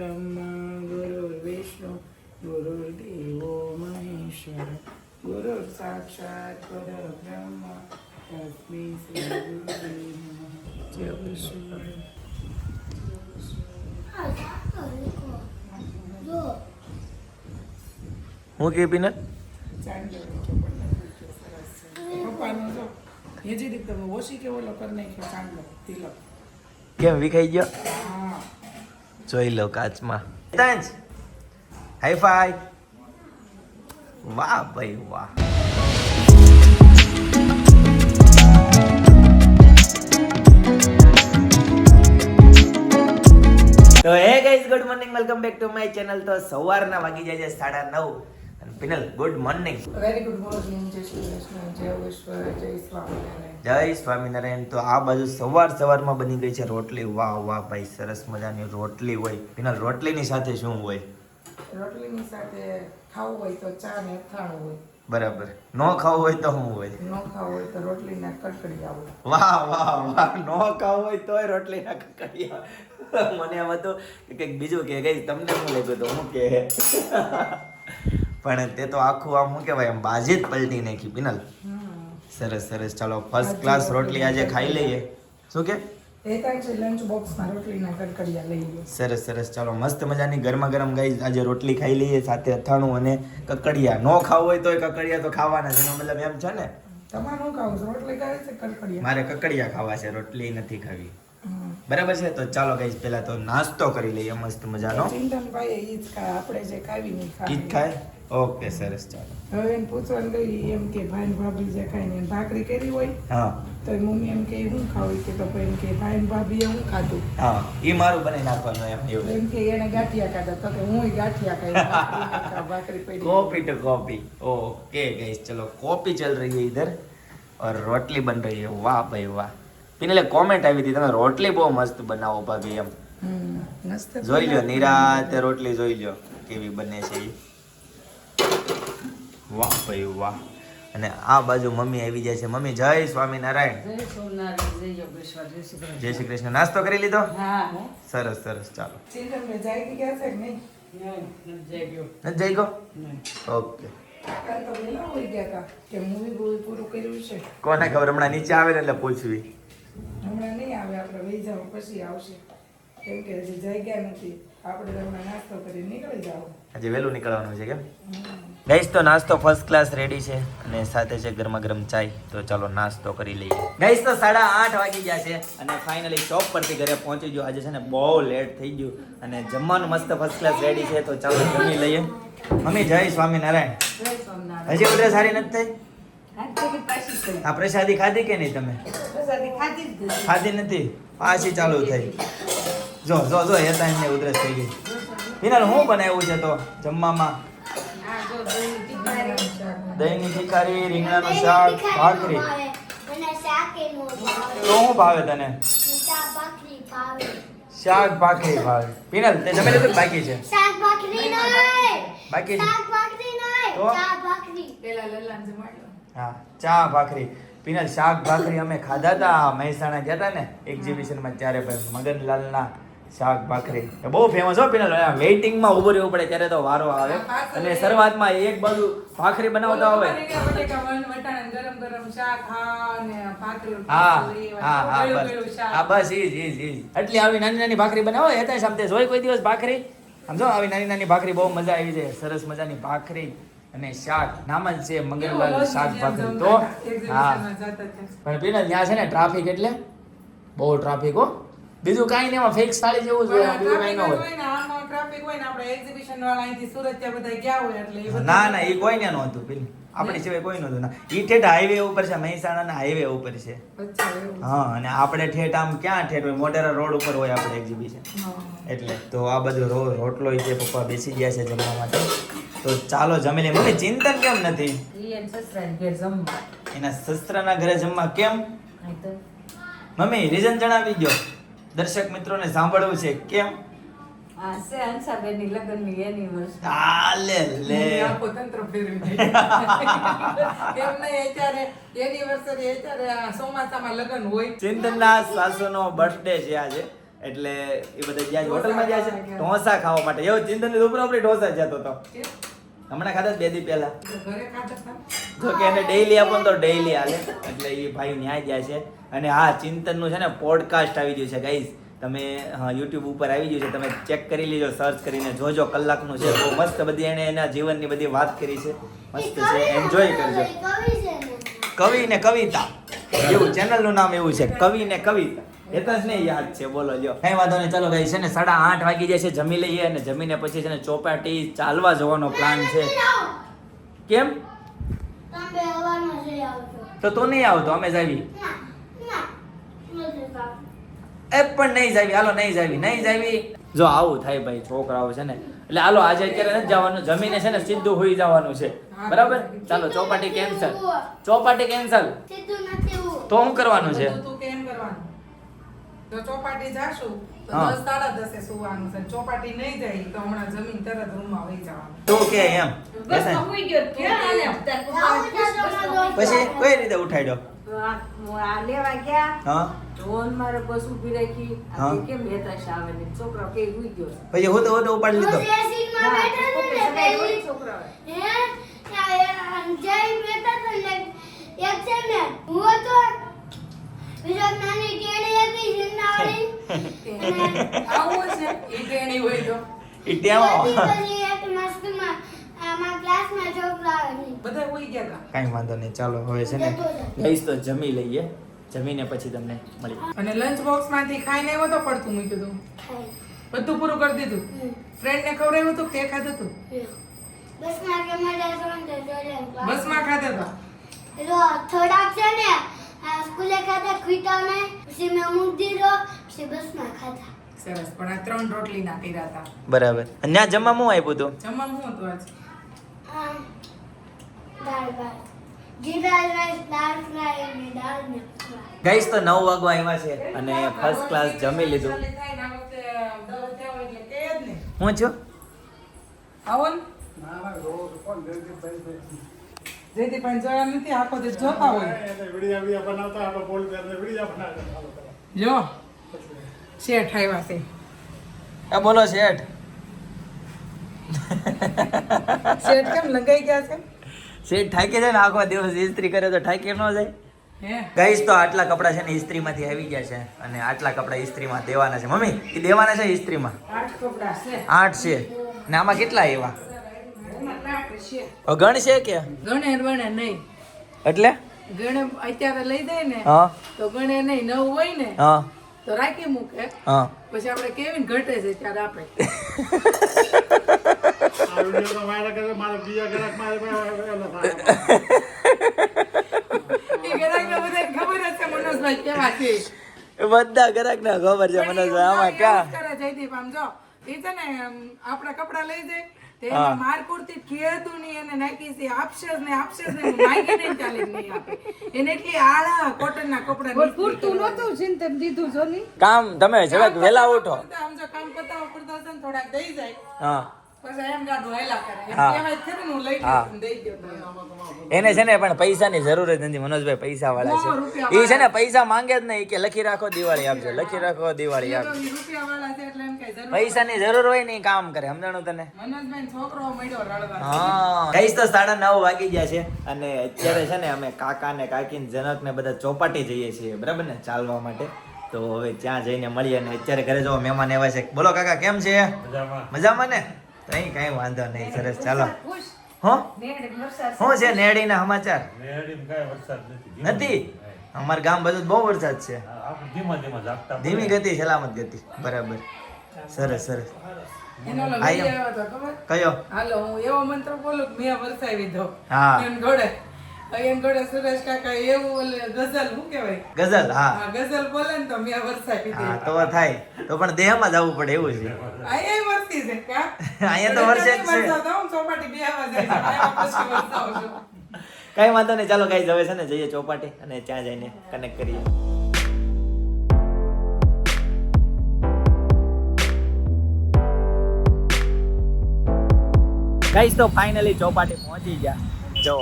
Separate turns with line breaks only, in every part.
બ્રહ્મા ગુરુર્વિષ્ણુ ગુરુર્દેવો મહેશ્વર ગુરુ સાક્ષાત પરબ્રહ્મ તસ્मै શ્રી ગુરુદેવ જય
હું કે
તિલક.
કેમ વિખાઈ ગયો? જોઈ લો કાચમાં. તાંજ હાઈ ફાઈ વાહ ભાઈ વાહ. તો hey guys good morning welcome back to my channel તો સવારના વાગી જાય છે સાડા નવ. Pinal good morning
very good morning જય શ્રી કૃષ્ણ જય ઈશ્વર જય સ્વામિનારાયણ
જય સ્વામિનારાયણ તો આ બાજુ સવાર સવારમાં બની ગઈ છે રોટલી. વાહ વાહ ભાઈ સરસ મજાની રોટલી હોય. પિનલ રોટલીની સાથે શું હોય?
રોટલીની સાથે ખાવું હોય તો ચા ને અથાણું હોય.
બરાબર. નો ખાવું હોય તો શું હોય?
નો ખાવું હોય તો રોટલીના કડકડિયા હોય.
વાહ વાહ વાહ. નો ખાવું હોય તોય રોટલી ના કકડિયા મને એમ હતું કે કંઈક બીજું કે કઈ તમને શું લાગ્યું તો હું કે. પણ તે તો આખું આમ શું કહેવાય એમ બાજી જ પલટી નાખી પિનલ. સરસ સરસ. ચાલો ફર્સ્ટ ક્લાસ રોટલી આજે ખાઈ લઈએ. શું કે? સરસ સરસ. ચાલો મસ્ત મજાની ગરમા ગરમ ગઈ આજે રોટલી ખાઈ લઈએ સાથે અથાણું અને કકડિયા. નો ખાવું હોય તોય કકડિયા તો ખાવાના છે મતલબ એમ છે ને? મારે કકડિયા ખાવા છે રોટલી નથી ખાવી. બરાબર છે? તો ચાલો ગઈ પહેલા તો નાસ્તો કરી લઈએ મસ્ત મજાનો.
જ ખાય આપણે જે ખાવી નહીં
ઈજ ખાય? ઓકે સરસ ચાલો.
હવે એમ પૂછવાનું ગઈ એમ કે ભાઈ ભાભી જે ખાઈને એમ ભાખરી કરી હોય
હા.
તો મમ્મી એમ કે હું ખાવું? કે તો એમ કે ભાઈ ભાભી હું ખાધું?
હા એ મારું બનાવી નાખવાનું એમ એવું.
એમ કે એને ગાંઠિયા ખાધા તો કે હું ગાંઠિયા ખાઈ ભાખરી પડી.
Copy to copy. Okay guys ચલો કોપી ચાલ રહી હે ઇધર ઓર રોટલી બન રહી હે વાહ ભાઈ વાહ. પીને કોમેન્ટ આવી હતી તમે રોટલી બહુ મસ્ત બનાવો ભાભી એમ. જોઈ લ્યો નિરાતે રોટલી જોઈ લ્યો કેવી બને છે એ વાહ ભાઈ વાહ. અને આ બાજુ મમ્મી આવી જાય છે. મમ્મી જય સ્વામિનારાયણ.
જય શ્રી કૃષ્ણ.
જય શ્રી કૃષ્ણ નાસ્તો કરી લીધો?
હા હો.
સરસ સરસ. ચાલો.
જઈ ગયો.
ઓકે. કોને ખબર? હમણાં નીચે આવે ને એટલે પૂછવી.
હમણાં નહીં આવે આપણે વહી જાવ પછી આવશે. કેમ કે હજી જગ્યા નથી. આપણે તો હમણાં નાસ્તો કરી નીકળી જાવ
આજે વહેલું નીકળવાનું છે કેમ? ગઈશ તો નાસ્તો ફર્સ્ટ ક્લાસ રેડી છે અને સાથે છે ગરમા ગરમ ચાય. તો ચાલો નાસ્તો કરી લઈએ. ગઈશ તો સાડા આઠ વાગી ગયા છે અને ફાઇનલી શોપ પરથી ઘરે પહોંચી ગયો. આજે છે ને બહુ લેટ થઈ ગયું અને જમવાનું મસ્ત ફર્સ્ટ ક્લાસ રેડી છે. તો ચાલો જમી લઈએ. મમ્મી જય સ્વામિનારાયણ. હજી ઉધર સારી નથી થઈ. આ પ્રસાદી ખાધી કે નહીં તમે.
ખાધી નથી?
પાછી ચાલુ થઈ. જો જો જો એ એમને ઉધરસ થઈ ગઈ. વિનલ હું બનાવ્યું છે તો જમવામાં?
દહીંની
ભિખારી રીંગણાનું શાક ભાખરી.
મને શાકે નો ભાવે
તો શું ભાવે તને?
શાક ભાખરી ભાવે.
પીનલ તે જમી લીધું બાકી છે?
શાક ભાખરી નહીં
બાકી છે?
શાક ભાખરી નહીં.
તો?
ચા ભાખરી.
પેલા લલ્લાને જમાડ્યો.
હા ચા ભાખરી. પીનલ શાક ભાખરી અમે ખાધા હતા મહેસાણા ગયા હતા ને એક્ઝિબિશનમાં ત્યારે ભાઈ મગનલાલના શાક ભાખરી. એ બહુ ફેમસ હો પીનલ વેઇટિંગમાં ઊભું રહેવું પડે ત્યારે તો વારો આવે. અને શરૂઆતમાં એક બાજુ ભાખરી બનાવતા હોય.
હા
હા હા બસ. હા બસ ઈ જ ઈ ઈ. એટલી આવી નાની નાની ભાખરી બનાવો એ થાય સમજે જોઈ કોઈ દિવસ ભાખરી. સમજો આવી નાની નાની ભાખરી બહુ મજા આવી છે. સરસ મજાની ભાખરી અને શાક. નામ જ છે મંગળલાલ
કેવું
શાક ભાખરી. તો હા. પણ પીને ત્યાં છે ને ટ્રાફિક એટલે? બહુ ટ્રાફિક હો. બીજું કાંઈ નહીં એમાં ફિક્સ થાળી જેવું જ હોય બીજું કાંઈ ન
ટ્રાફિક
હોય.
ને ટ્રાફિક હોય ને આપણે એક્ઝિબિશન વાળા અહીંથી સુરત ત્યાં બધા ગયા હોય એટલે
ના ના એ કોઈ ને નહોતું પેલી. આપણી સિવાય કોઈ નહોતું. ના ઈ ઠેઠ હાઈવે ઉપર છે મહેસાણાના હાઈવે ઉપર છે. હા અને આપણે ઠેઠ આમ ક્યાં ઠેઠ હોય? મોટેરા રોડ ઉપર હોય આપણે એક્ઝિબિશન. એટલે તો આ બધું રો રોટલો છે પપ્પા બેસી ગયા છે જમવા માટે. તો ચાલો જમી લે. મમ્મી ચિંતન કેમ નથી?
એને સસરાને
એના સસરાના ઘરે જમવા કેમ? મમ્મી રીઝન જણાવી દો દર્શક મિત્રોને સાંભળવું છે. કેમ? ચિંતનના સાસુનો બર્થડે છે આજે. એટલે એ બધા જ્યાં હોટલમાં ગયા છે. ઢોસા ખાવા માટે. એવો ચિંતન ઉપર આપણે ઢોસા જતો હતો. હમણાં ખાધા બે દી પહેલા.
ઘરે ખાતા હતા?
જો કે એને ડેઈલી આપો તો ડેઈલી હાલે. એટલે એ ભાઈ ન્યાય જાય છે. અને હા ચિંતનનું છે ને પોડકાસ્ટ આવી ગયું છે ગાઈઝ તમે હા યુટ્યુબ ઉપર આવી ગયું છે. તમે ચેક કરી લેજો સર્ચ કરીને જોજો. કલાકનું છે. બહુ મસ્ત બધી એને એના જીવનની બધી વાત કરી છે. મસ્ત છે. એન્જોય કરજો.
કવિ છે ને.
કવિ ને કવિતા. એવું ચેનલનું નામ એવું છે. કવિ ને કવિતા. એ તો જ નહીં યાદ છે બોલો જો કઈ વાંધો નહીં ચાલો ગઈ છે ને સાડા આઠ વાગી જાય છે જમી લઈએ અને જમીને પછી છે ને ચોપાટી ચાલવા જવાનો પ્લાન છે. કેમ?
તમે હવાનો જઈ આવજો.
તો તું નહીં આવતો અમે જાવી એ પણ નહીં જાવી હાલો નહીં જાવી નહીં જાવી જો આવું થાય ભાઈ છોકરાઓ છે ને. એટલે હાલો આજે અત્યારે નથી જવાનું જમીને છે ને સીધું હોઈ જવાનું છે. બરાબર? ચાલો ચોપાટી કેન્સલ ચોપાટી કેન્સલ
સીધું
તો શું કરવાનું છે
બધું તું કેમ કરવાનું જો ચોપાટી જાશું તો. દસ સાડા દસે સુવાનું છે. ચોપાટી નહીં જાય તો હમણાં જમીન તરત રૂમમાં વહી જવાનું.
તું કે એમ?
બસ
બેસાય.
હું ગયો ક્યાં આલે? તાર પપ્પા
આવું તો તમારો
પછી કઈ રીતે ઉઠાડ્યો?
તો આ હું આ લેવા ગયા.
હા.
મારે બસ ઊભી રાખી. કેમ હેતાશ આવે ને? છોકરો કે ઉઈ ગયો
પછી હું તો ઉપાડી લીધો.
હે જય એક છે ને હું બીજો એક હતી જીંદાવાળી
આવું છે ઈ ટેણી હોય તો.
ઈ ટેવો
બધી બધી એક મસ્તમાં આમાં ક્લાસમાં છોકરા
બધા હોઈ ગયા હતા
વાંધો નહીં ચાલો હવે છે ને ગઈશ તો જમી લઈએ. જમીને પછી તમને મળી.
અને લંચ બોક્સમાંથી ખાઈને આવ્યો તો પડતું મૂક્યું હતું બધું પૂરું કરી દીધું. ફ્રેન્ડ ને ખવડાવ્યું હતું કે ખાધું હતું
બસમાં
માં ખાધા હતા
થોડાક છે ને સ્કૂલે ખીટા પછી મેં મૂકી દીધો પછી બસમાં ખાતા
સરસ પણ આ ત્રણ રોટલી ના કર્યા હતા.
બરાબર. અને ત્યાં જમવા હું આપ્યું હતું?
જમવા શું હતું આજ?
દાળ ભાત. જીરા રાઈસ દાળ ફ્રાય અને દાળ ને ફ્રાય.
ગઈશ તો નવ વાગવા આવ્યા છે અને ફર્સ્ટ ક્લાસ જમી લીધું.
ચાલી થાય ને આ વખતે દવા થયા પણ જોયા નથી આખો દે
જોતા હોય.
વિડિયા વિડિયા બનાવતા આપણે બોલ આખો વિડિયા બનાવતા જો. શેઠ આવ્યા છે.
એ બોલો શેઠ.
શેઠ કેમ લગાઈ ગયા છે?
શેઠ ઠાકી જાય ને આખો દિવસ ઇસ્ત્રી કરે તો ઠાકી ન જાય. ગઈશ તો આટલા કપડા છે ને ઇસ્ત્રીમાંથી આવી ગયા છે. અને આટલા કપડા ઇસ્ત્રીમાં દેવાના છે. મમ્મી એ દેવાના છે ઇસ્ત્રીમાં?
આઠ કપડા છે.
આઠ છે. ને આમાં કેટલા આવ્યા?
છે
ગણ છે કે?
ગણે ગણે નહીં.
એટલે?
ગણે અત્યારે લઈ જાય ને
હા.
તો ગણે નહીં નવું હોય ને
હા.
તો રાખી મૂકે.
હા.
પછી આપણે કેવી ઘટે છે ત્યારે આપે. એ ગરાકને બધાને ખબર છે મનોજભાઈ કેવા ક્યાં
બધા ગ્રાહક ને ખબર છે મનોજભાઈ આમાં ક્યાં?
એ છે ને આપણા કપડા લઈ જાય તે
હા.
એમાં માર પૂરતી કીધું નહીં એને નાખી છે આપશે ને આપશે ને માંગી નહીં ચાલે નહીં આપે. એને એટલી આળા કોટનના કપડા પૂરતું નહોતું ચિંતન દીધું જો
કામ તમે જરાક વેલા ઉઠો.
આમ જો કામ પતાવવા પડતા હશે ને થોડાક દઈ જાય.
હા.
ને.
એને છે ને પણ પૈસાની જરૂર જ નથી મનોજભાઈ પૈસા વાળા છે એ છે ને પૈસા માંગે જ નહીં કે લખી રાખો દિવાળી આપજો લખી રાખો દિવાળી આપજો.
ઈ રૂપિયાવાળા છે એટલે એમ કઈ જરૂર
પૈસાની જરૂર હોય ને કામ કરે સમજાણું તને? હા. ગઈશ તો સાડા નવ વાગી ગયા છે અને અત્યારે છે ને અમે કાકા ને કાકી ને જનક ને બધા ચોપાટી જઈએ છીએ બરાબર ને ચાલવા માટે. તો હવે ત્યાં જઈને મળીએ અને અત્યારે ઘરે જવા મહેમાન આવ્યા છે. બોલો કાકા કેમ છે? મજામાં ને? કઈ કઈ વાંધો નહીં સરસ ચાલો. હો? શું છે નેડીના સમાચાર?
નેરડીમાં કાંઈ વરસાદ નથી
નથી? અમાર ગામ બધું બહુ વરસાદ છે.
હા, આપણે ધીમા
ગતિ સલામત ગતિ. બરાબર. સરસ સરસ. કયો?
હાલો હું એવો મંત્ર બોલું મેં વરસાવી દો
હા.
એમ એમ સુરેશ કાકા એવું ગઝલ શું કહેવાય?
ગઝલ હા.
હા ગઝલ બોલે ને તો મેં વરસાવી
હા તો થાય. તો પણ દેહમાં જવું પડે એવું છે.
અહીંયા વરસી છે કા
અહીંયા તો વરસે જ છે.
વરસાદ હું ચોપાટી બેહવા જાય છે. આવ્યા પછી વરસાવું છું.
કઈ વાંધો નહીં ચાલો કઈ જવે છે ને જઈએ ચોપાટી અને ત્યાં જઈને કનેક્ટ કરીએ. ગાઈસ તો ફાઇનલી ચોપાટી પહોંચી ગયા. જો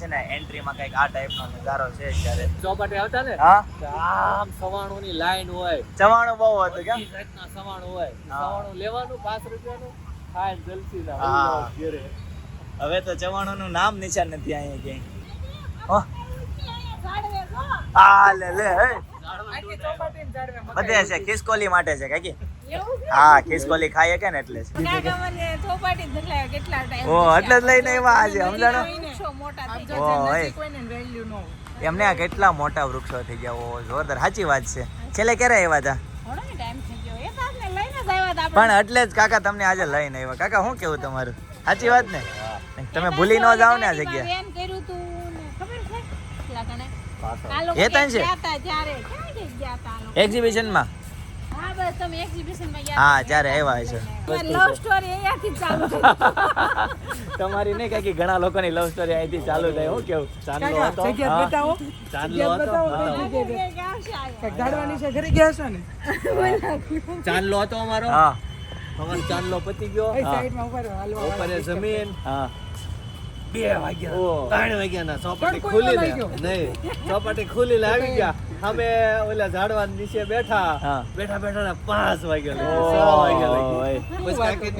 છે ને એન્ટ્રીમાં કંઈક આ ટાઈપનો નજારો છે અત્યારે.
ચોપાટે આવતા ને?
હા?
આમ સવાણું ની લાઈન હોય.
ચવાણું બહુ હતું કેમ?
બધી સવાણું હોય.
હા.
સવાણું લેવાનું પાંચ રૂપિયાનું? ખાય ને જલસી ના
હા. હવે તો ચવાણું નામ નિશાન નથી અહીંયા ક્યાંય. હો. આ લે લે હે. બધે છે ખિસકોલી માટે છે કાકી. હા ખિસકોલી ખાઈએ કે ને એટલે? ઓ એટલે જ લઈને આવ્યા આજે સમજાણો? એમને આ કેટલા મોટા વૃક્ષો થઈ ગયા ઓ જોરદાર. સાચી વાત છે. છેલ્લે ક્યારે આવ્યા હતા પણ એટલે જ કાકા તમને આજે લઈને આવ્યા. કાકા શું કેવું તમારું? સાચી વાત ને? તમે ભૂલી ન જાઓ ને આ જગ્યા. એ તને છે? એક્ઝિબિશનમાં? હા ત્યારે આવ્યા છે.
લવ સ્ટોરી અહીંયાથી ચાલુ થઈ.
તમારી નહીં કાકી ઘણા લોકોની લવ સ્ટોરી અહીંથી ચાલુ થાય હું કેવું?
ચાંદલો હતો.
જગ્યા બતાવો.
ચાંદલો હતો.
બતાવો.
કંઈક આવશે આગળ.
ગાડવાની છે? ઘરે ગયા છો ને?
ચાંદલો હતો અમારો.
હા.
અમારો ચાંદલો પતી ગયો. ઉપર જમીન.
હા.
બે વાગ્યા. ત્રણ વાગ્યા ના ચોપાટી ખુલી નહીં ચોપાટી ખુલી આવી ગયા. અમે ઓલા ઝાડવા નીચે બેઠા. બેઠા બેઠા ને પાંચ વાગ્યા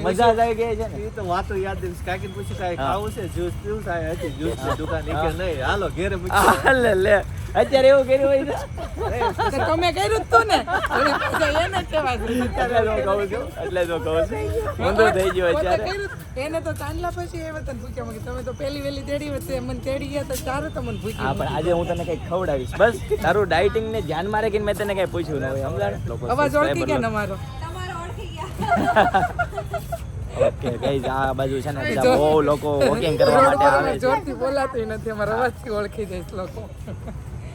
મજા આવી ગઈ છે
એ તો વાતો યાદ આવી કાકીને પૂછી કાંઈ ખાવું છે? જ્યુસ પીવું થાય હતી જ્યુસની દુકાન કે નહીં? હાલો ઘેરે મૂકી
લે લે. અત્યારે એવું કર્યું હોય ને?
તમે કર્યું તું ને. એને કહેવાય
એટલે જ કહું છું. એટલે જ કહું છું. ઊંધું થઈ ગયો અત્યારે.
એને તો ચાંદલા પછી એ વતન પૂછ્યા મગે તમે તો પેલી વેલી તેડી વચ્ચે મને તેડી ગયા તો ચારે તો મને
હા પણ આજે હું તને કઈ ખવડાવીશ. બસ તારું ડાયટિંગ ને ધ્યાનમાં રાખીને મેં તને કઈ પૂછ્યું ન હોય સમજાણ? લોકો
અવાજ ઓળખી ગયા ને ગયા.
ઓકે ગઈઝ આ બાજુ છે ને બધા બહુ લોકો વોકિંગ કરવા માટે આવે છે.
જોરથી બોલાતું નથી અમારા અવાજથી ઓળખી જાય લોકો.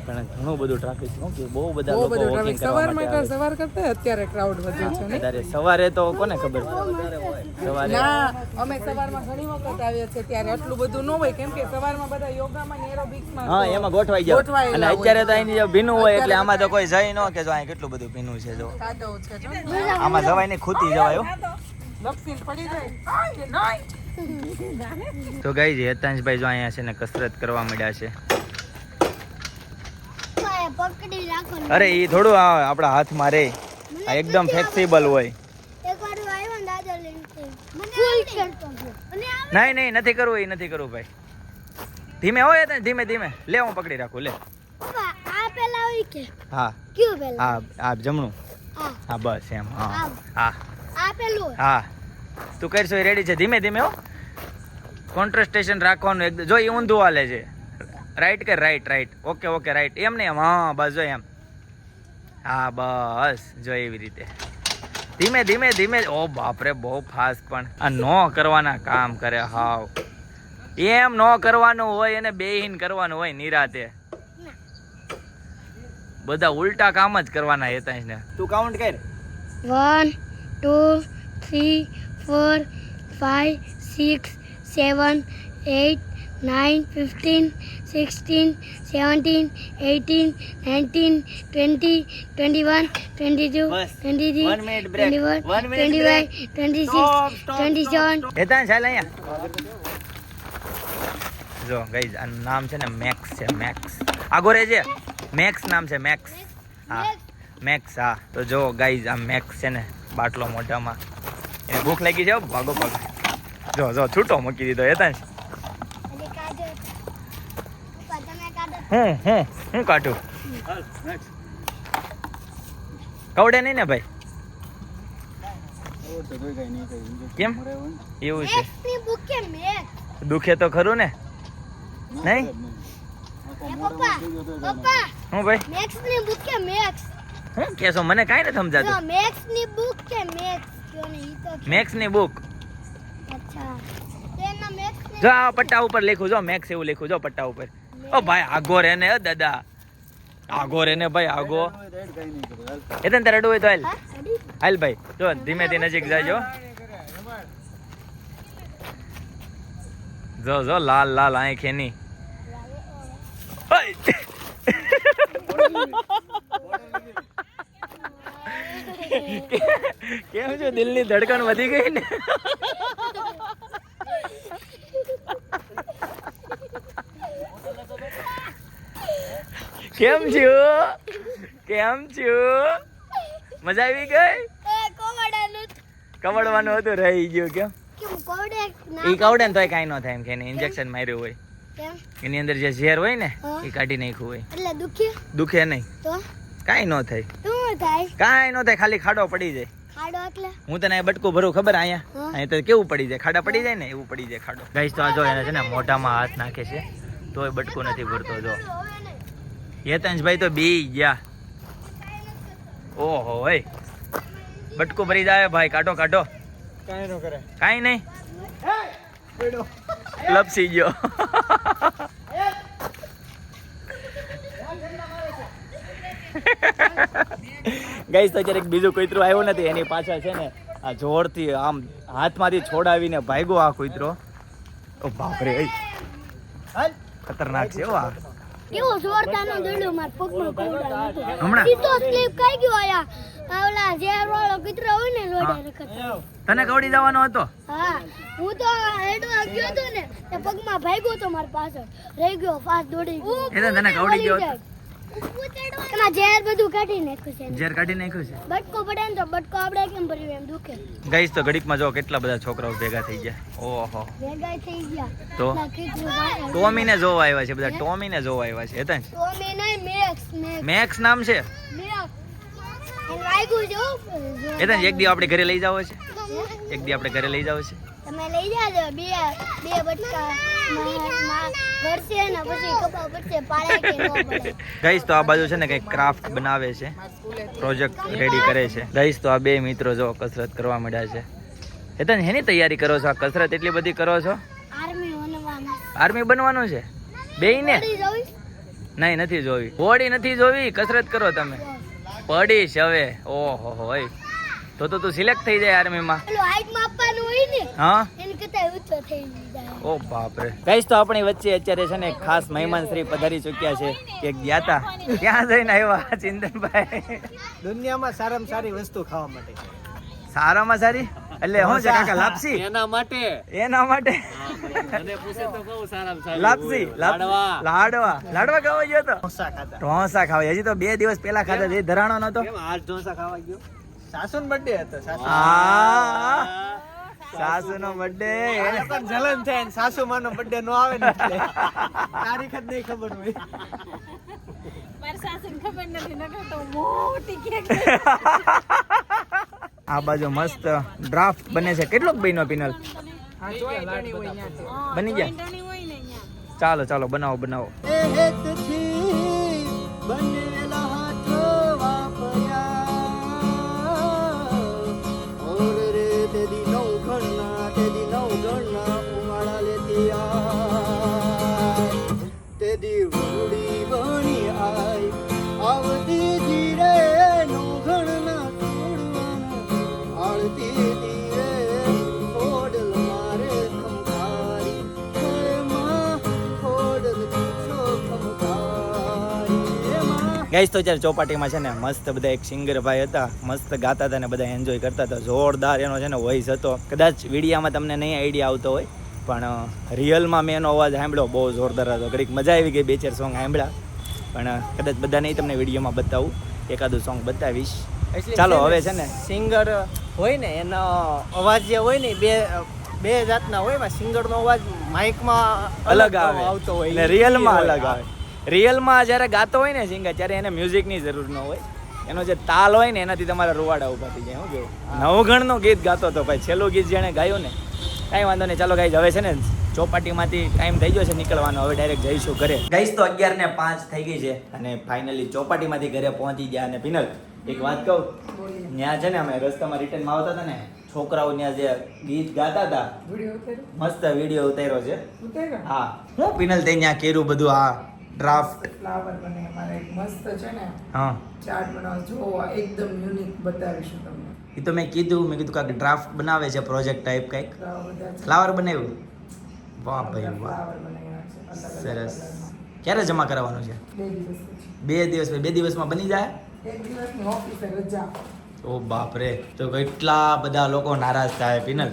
પણ ઘણો બધો ટ્રાફિક છે કે બહુ બધા લોકો વોકિંગ
સવારમાં. સવાર કરતા અત્યારે ક્રાઉડ વધ્યો છે ને
અત્યારે સવારે તો કોને ખબર? સવારે
ના અમે સવારમાં ઘણી વખત આવીએ છીએ ત્યારે આટલું બધું ન હોય. કેમ કે સવારમાં બધા યોગામાં ને એરોબિક્સમાં
હા એમાં ગોઠવાઈ
જાય
અને અત્યારે તો અહીંની જે ભીનું હોય એટલે આમાં તો કોઈ જઈ ન કે જો અહીં કેટલું બધું ભીનું છે જો.
જો.
આમાં જવાય નહીં ખૂતી જવાય હો.
પડી જાય.
તો ગઈ છે હેતાંશભાઈ જો અહીંયા છે ને કસરત કરવા માંડ્યા છે.
ને.
અરે એ થોડું આ આપણા હાથમાં રે. આ એકદમ ફ્લેક્સિબલ હોય. નહીં નહીં નથી કરવું એ નથી કરવું ભાઈ. ધીમે હોય તો ધીમે ધીમે. લે હું પકડી રાખું લે.
આ પેલા હોય કે?
હા.
કયું પેલા?
હા હા જમણું. હા. બસ એમ હા. હા.
આ પેલું
હા. તું કરશો એ રેડી છે? ધીમે ધીમે હો. કોન્ટ્રાસ્ટેશન રાખવાનું એકદમ જો એ ઊંધું હાલે છે. રાઈટ કે right right okay okay right એમ નહીં એમ? હા બસ જો એમ. હા બસ. જો એવી રીતે. ધીમે ધીમે ધીમે. ઓ બાપરે બહુ ફાસ્ટ પણ. આ નો કરવાના કામ કરે હાવ. એમ નો કરવાનું હોય એને બેહીન કરવાનું હોય નિરાતે. બધા ઉલટા કામ જ કરવાના હતા ને. તું કાઉન્ટ કર.
One, two, three, four, five, six, seven, eight, nine, fifteen, sixteen, seventeen, eighteen, nineteen, twenty, twenty-one, twenty-two,
બસ.
twenty-three,
One minute break.
twenty-four,
One minute
twenty-five,
Stop,
twenty-six,
stop,
twenty-seven,
Heta ચાલ અહીંયા જો ગાઈઝ આ નામ છે ને max છે max આગો રે છે મેક્સ નામ છે મેક્સ હા મેક્સ હા તો જો ગાઈઝ આ મેક્સ છે ને બાટલો મોઢામાં એને ભૂખ લાગી છે હો, ભાગો ભાગો જો જો છૂટો મૂકી દીધો હેતા
હજી કાઢો. પપ્પા, તમે કાઢો.
હું હું હું કાઢું કવડે નહીં ને ભાઈ કેમ એવું છે
કે?
દુખે તો ખરું ને નહીં હું ભાઈ
ની કે?
હું કેશો મને કાંઈ નથી સમજાતું
ની કે કે.
મેક્સની બુક
અચ્છા. તેના Max
જો આ પટ્ટા ઉપર લખ્યું જો મેક્સ એવું લખ્યું જો પટ્ટા ઉપર ઓ ભાઈ આગો રે ને દાદા. આગો રે ને ભાઈ આગો. એ તને તારે હોય તો હાલ. હાલ ભાઈ જો ધીમે ધીમે નજીક જાજો. જો જો લાલ લાલ આંખ એની! કેમ છો દિલની ધડકન વધી ગઈ ને? કેમ છો? કેમ છો? મજા આવી ગઈ? કવડવાનું હતું રહી ગયું કેમ? એ કવડે ને તોય કાંઈ ન થાય એમ કે ઇન્જેક્શન માર્યું હોય. એની અંદર જે ઝેર હોય ને એ કાઢી નાખ્યું હોય.
એટલે દુખી?
દુખે નહીં.
તો?
કાંઈ ન થાય. કાંઈ ન થાય ખાલી ખાડો પડી જાય. હું તને બટકું ભરું ખબર અહીંયા. અહીંયા તો કેવું પડી જાય? ખાડા પડી જાય ને એવું પડી જાય ખાડો. ગાઈસ તો આ જો એને છે ને મોઢામાં હાથ નાખે છે. તોય બટકું નથી ભરતો જો. યતંશભાઈ તો બી ગયા. ઓહો એ બટકું ભરી જાય ભાઈ કાઢો કાઢો.
કાંઈ ન કરે.
કાંઈ નહીં. લપસી ગયો. ગઈ તો અત્યારે એક બીજું કૂતરું આવ્યું નથી એની પાછળ છે ને આ જોરથી આમ હાથમાંથી છોડાવીને ભાગ્યો આ કૂતરો. ઓ બાપરે ખતરનાક છે એવો આ.
કેવો જોરદારનો દડો માર પગમાં હતો.
હમણાં?
સીધો સ્લીપ ખાઈ ગયો આયા. આવલા ઓલા રોળો વાળો કૂતરો હોય ને લોડા રખડતો.
તને કવડી જવાનો હતો?
હા. હું તો હેડવા ગયો તો ને તે પગમાં ભાગ્યો તો માર પાછળ. રહી ગયો ફાસ્ટ દોડી ગયો.
એ તને કવડી ગયો હતો.
એમાં ઝેર બધું કાઢી નાખ્યું છે.
ઝેર કાઢી નાખ્યું છે?
બટકો પડે ને તો બટકો આપણે કેમ ભર્યું એમ દુખે.
ગાઈસ તો ઘડીકમાં જો કેટલા બધા છોકરાઓ ભેગા થઈ ગયા. ઓહો.
ભેગા થઈ ગયા.
તો?
ના કીધું ભાઈ.
ટોમીને જોવા આવ્યા છે બધા. ટોમીને જોવા આવ્યા છે
નહીં મેક્સ
નામ છે?
મેક્સ. છે હો.
એક દી આપણે ઘરે લઈ જાવ છે એક દી આપણે ઘરે લઈ જાવ છે
તમે લઈ જાજો બે બે બટકા ભરશે ને પછી કપા પડશે પાડે કે ન પડે.
ગાઈસ તો આ બાજુ છે ને કંઈક ક્રાફ્ટ બનાવે છે. પ્રોજેક્ટ રેડી કરે છે. ગાઈસ તો આ બે મિત્રો જો કસરત કરવા માંડ્યા છે. હેતન હેની તૈયારી કરો છો? આ કસરત એટલી બધી કરો છો?
આર્મી બનવાનું.
આર્મી બનવાનું છે?
બેયને?
નહીં નથી જોવી. બોડી નથી જોવી કસરત કરો તમે. પડીશ હવે. ઓહો હોય. તો તો તું સિલેક્ટ થઈ જાય આર્મીમાં
પેલું હાઈટ માપવાનું હોય
હા?
એની કરતા ઊંચો થઈ જાય.
ઓ બાપરે. ગાઈસ તો આપણી વચ્ચે અત્યારે છે ને ખાસ મહેમાન શ્રી પધારી ચૂક્યા છે. કે ગયા તા? ક્યાં જઈને આવ્યા ચિંતનભાઈ?
દુનિયામાં સારામાં સારી વસ્તુ ખાવા માટે.
સારામાં સારી? એટલે હું છે કાકા લાપસી?
એના માટે.
એના માટે?
મને પૂછે તો કહું સારામાં સારી.
લાપસી
લાડવા.
લાડવા. લાડવા ખાવા ગયો તો?
ઢોસા ખાધા.
ઢોસા ખાવા. હજી તો બે દિવસ પહેલા ખાધા એ ધરાણો નતો
કેમ? આજ ઢોસા ખાવા ગયો? સાસુનો બર્થડે હતો સાસુ.
નો બર્થડે
એને પણ જલન થાય ને સાસુ માનો બર્થડે નો આવે ને તારીખ જ નહીં ખબર હોય.
આ બાજુ મસ્ત ડ્રાફ્ટ બને છે. કેટલોક બન્યો પિનલ?
હા
બની ગયા? ચાલો ચાલો બનાવો બનાવો. ગાઈસ તો જ્યારે ચોપાટીમાં છે ને મસ્ત બધા એક સિંગર ભાઈ હતા મસ્ત ગાતા હતા ને બધા એન્જોય કરતા હતા. જોરદાર એનો છે ને વોઇસ હતો. કદાચ વિડીયામાં તમને નહીં આઈડિયા આવતો હોય પણ રિયલમાં મેં એનો અવાજ સાંભળ્યો બહુ જોરદાર હતો. ઘડીક મજા આવી ગઈ બે ચાર સોંગ સાંભળ્યા. પણ કદાચ બધા નહીં તમને વિડીયોમાં બતાવું એકાદું સોંગ બતાવીશ. ચાલો હવે છે ને
સિંગર હોય ને એનો અવાજ જે હોય ને બે બે જાતના હોય સિંગરનો અવાજ માઇકમાં
અલગ આવે.
આવતો હોય
રિયલમાં અલગ આવે. રિયલમાં જ્યારે ગાતો હોય ને સિંગર ત્યારે એને મ્યુઝિકની જરૂર ન હોય. એનો જે તાલ હોય ને એનાથી તમારા રૂવાડા ઊભા થઈ જાય હું કેવું નવગણનું ગીત ગાતો હતો ભાઈ છેલ્લું ગીત જેણે ગાયું ને કાંઈ વાંધો નહીં ચાલો ગાઈ હવે છે ને ચોપાટીમાંથી ટાઈમ થઈ ગયો છે નીકળવાનો હવે ડાયરેક્ટ જઈશું ઘરે. ગઈશ તો અગિયાર ને પાંચ થઈ ગઈ છે અને ફાઇનલી ચોપાટીમાંથી ઘરે પહોંચી ગયા અને પિનલ એક વાત કહું ત્યાં છે ને અમે રસ્તામાં રિટર્નમાં આવતા હતા ને છોકરાઓ ત્યાં જે ગીત ગાતા હતા મસ્ત વીડિયો ઉતાર્યો છે. હા. હું પિનલ થઈ ત્યાં કેરું બધું આ ડ્રાફ્ટ
ફ્લાવર બને અમારે એક મસ્ત છે ને
હા.
ચાર્ટ બનાવ જો એકદમ યુનિક બતાવીશું તમને.
એ તો મેં કીધું મેં કીધું કાંઈક ડ્રાફ્ટ બનાવે છે પ્રોજેક્ટ ટાઈપ કંઈક.
ફ્લાવર.
બનાવ્યું? વાહ ભાઈ વાહ. સરસ. ક્યારે જમા કરાવવાનું છે?
બે દિવસ
બે બે દિવસમાં બની જાય?
એક દિવસની ઓફિસે રજા.
ઓ બાપ રે તો કેટલા બધા લોકો નારાજ થાય પિનલ.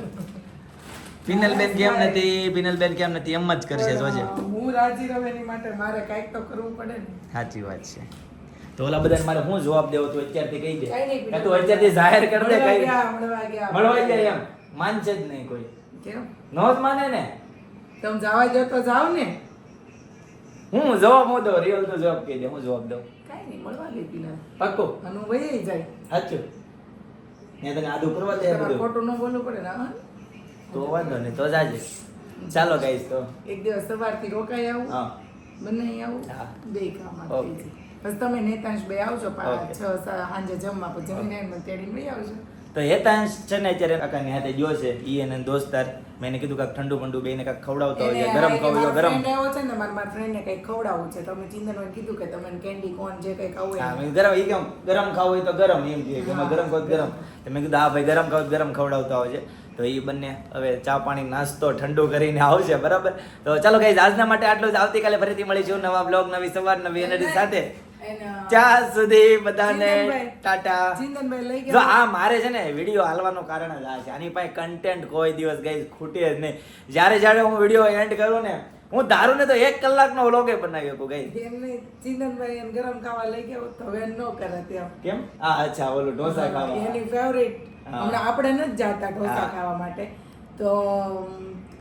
પિનલબેન કેમ નથી? પિનલબેન કેમ નથી? એમ જ કરશે જોજે.
હું રાજી રહું એની માટે. મારે કાંઈક તો કરવું પડે ને.
સાચી વાત છે. તો ઓલા બધાને મારે હું જવાબ દેવો તો અત્યારથી કહી દે? કે તું અત્યારથી જાહેર કર દે કઈ?
મળવા ગયા.
એમ. માનશે જ નહીં કોઈ.
કેમ?
નો જ માને ને?
તમે જવા જો તો જાવ ને.
હું જવાબ હું દઉં? રિયલ તો જવાબ કહી દે હું જવાબ દઉં.
કાઈ નહીં મળવા લે પેલા
પાક્કો?
અનુ વહી જાય.
સાચું. મેં તને આદુ કરવા દે
ખોટું ન બોલવું પડે ને હા?
તો વાંધો નહીં તો જાજે. ચાલો ગાઈસ તો.
એક દિવસ સવારથી રોકાઈ આવું.
હા.
બંને અહીં આવું.
હા.
બે કામ
ઓકે.
બસ તમે નેતાંશ બે આવજો
પાંચ
છ સાંજે જમવા પછી જમીને મને તેડીને વહી આવજો.
તો હેતાંશ છે ને અત્યારે કાકાની હાથે જો છે ઈ એને દોસ્તાર. મેં એને કીધું કાંઈક ઠંડુ બંડુ બેને કાંઈક ખવડાવતો હોય ગરમ
આ કે
ખાવું હોય
મારો
ગરમ.
આવ્યો છે ને મારા મારા ફ્રેન્ડને કંઈક ખવડાવવું છે. તમે ચિંતનભાઈને કીધું કે તમે કેન્ડી કોન જે કંઈ ખાવું
હા મેં ગરમ ઈ કેમ? ગરમ ખાવું હોય તો ગરમ. એમ કે ગરમ કોઈ ગરમ. તો મેં કીધું હા ભાઈ ગરમ ખાવ ગરમ ખવડાવતા હોય છે. તો એ બંને હવે ચા પાણી નાસ્તો ઠંડુ કરીને આવશે બરાબર? તો ચાલો ગાઈઝ આજના માટે આટલું જ. આવતીકાલે ફરીથી મળીશું નવા બ્લોગ નવી સવાર નવી એનર્જી સાથે.
ચા
ત્યાં સુધી બધાને. ટાટા. જો આ મારે છે ને વીડિયો હાલવાનું કારણ જ આ છે. આની પાસે કન્ટેન્ટ કોઈ દિવસ ગઈ ખૂટે જ નહીં. જ્યારે જ્યારે હું વીડિયો એન્ડ કરું ને હું દારૂ ને તો એક કલાકનો વ્લોગે બનાવી શકું ગઈ
એમને ચિંતનભાઈ એને ગરમ ખાવા લઈ ગયો તો હવે નો કરે ત્યાં
કેમ? આ અચ્છા ઓલું ઢોસા ખાવા.
એની ફેવરેટ હમણાં આપણે નથી જાતા ઢોસા ખાવા માટે. તો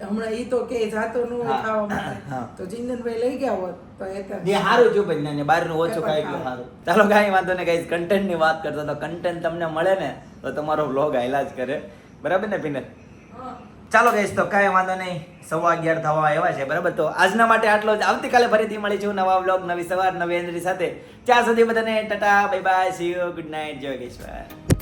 હમણાં ઈ તો કે જાતો નું ખાવા માટે. તો ચિંતનભાઈ લઈ ગયા હોત તો એ તો
જે સારું છું પછી ને ઓછું ખાય
ગયું
સારું ચાલો કાંઈ વાંધો નહીં ગાઈઝ કન્ટેન્ટની વાત કરતો તો કન્ટેન્ટ તમને મળે ને તો તમારો વ્લોગ હાયલા જ કરે. બરાબર ને પિનલ ચાલો ગઈશ તો કાંઈ વાંધો નહીં. સવા અગિયાર થવા આવ્યા છે, બરાબર? તો આજના માટે આટલો જ. આવતીકાલે ફરીથી મળીશું નવા બ્લોગ નવી સવાર, નવી એનર્જી સાથે. ત્યાં સુધી બધાને tata bye bye see you good night જય ગેશ્વર